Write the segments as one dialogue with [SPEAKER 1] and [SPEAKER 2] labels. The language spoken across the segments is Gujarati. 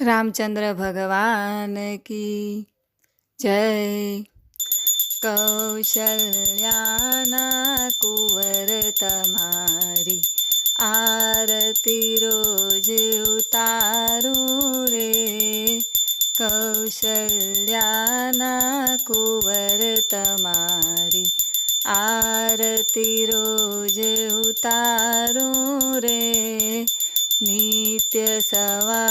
[SPEAKER 1] રામચંદ્ર ભગવાન કી જય. કૌશલ્યાના કુંવર તમારી આરતી રોજ ઉતારું રે. કૌશલ્યાના કુંવર તમારી આરતી રોજ ઉતારું રે. નિત્ય સવારે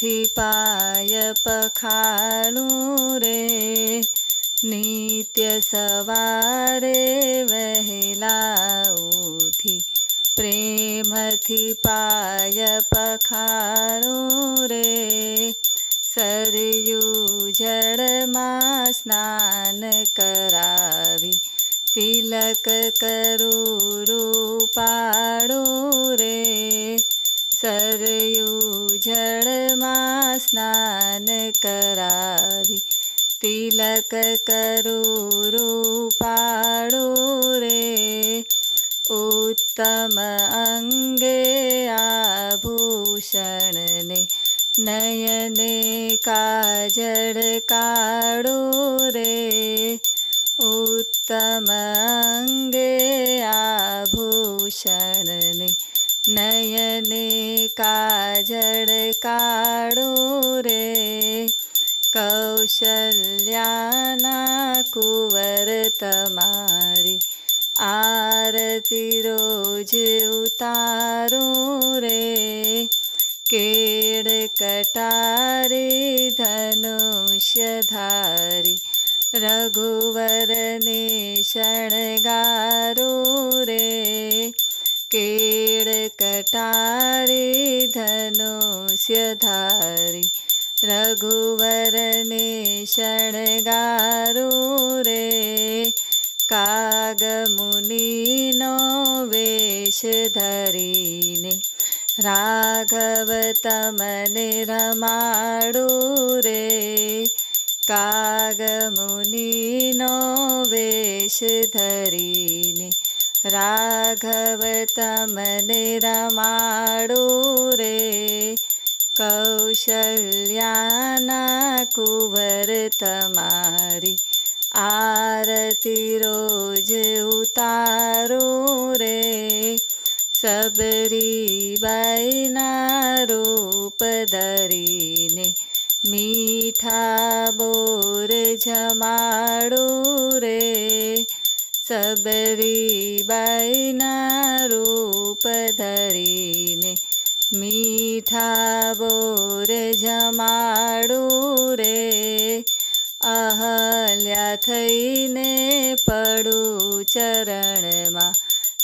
[SPEAKER 1] પ્રેમથી પાય પખાળું રે નિત્ય સવારે વહેલા ઉઠી પ્રેમથી પાય પખાળું રે સરયુ જળમાં સ્નાન કરાવી તિલક કરું રૂપાળું રે સરયુ સ્નાન કરાવી. તિલક કરું રૂપાડું રે. ઉત્તમ અંગે આભૂષણને નયને કાજળ કાળું રે. ઉત્તમ અંગે આભૂષણને નયને કાજળ કાળું રે. કૌશલ્યાના કુંવર તમારી આરતી રોજ ઉતારું રે. કેડ કટારે ધનુષ્ય ધારી રઘુવરને શણગારું ધારી રઘુવરને શણગારું રે કાગ મુનિનો વેશ ધરીને રાઘવ તમને રમાડું રે કાગ મુનિનો વેશ ધરીને રાઘવ તમને રમાડું રે કૌશલ્યાના કુંવર તમારી આરતી રોજ ઉતારું રે સબરી બાઈના રૂપ ધરીને મીઠા બોર જમાડું રે સબરી બાઈના રૂપ ધરીને મીઠા બોર જમાડું રે. અહલ્યા થઈને પડું ચરણમાં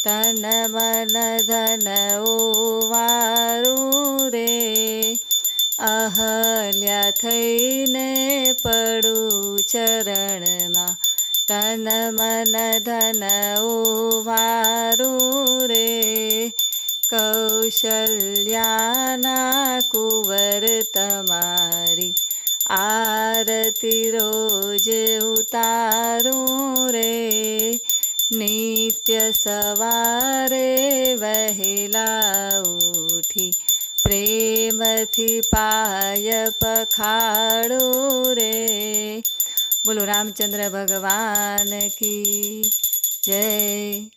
[SPEAKER 1] તન મન ધન ઓવારું રે. અહલ્યા થઈને પડું ચરણમાં તન મન ધન ઓવારું કૌશલ્યાના કુંવર તમારી આરતી રોજ ઉતારું રે. નિત્ય સવારે વહેલા ઉઠી પ્રેમથી પાય પખાડું રે. બોલો રામચંદ્ર ભગવાન કી જય.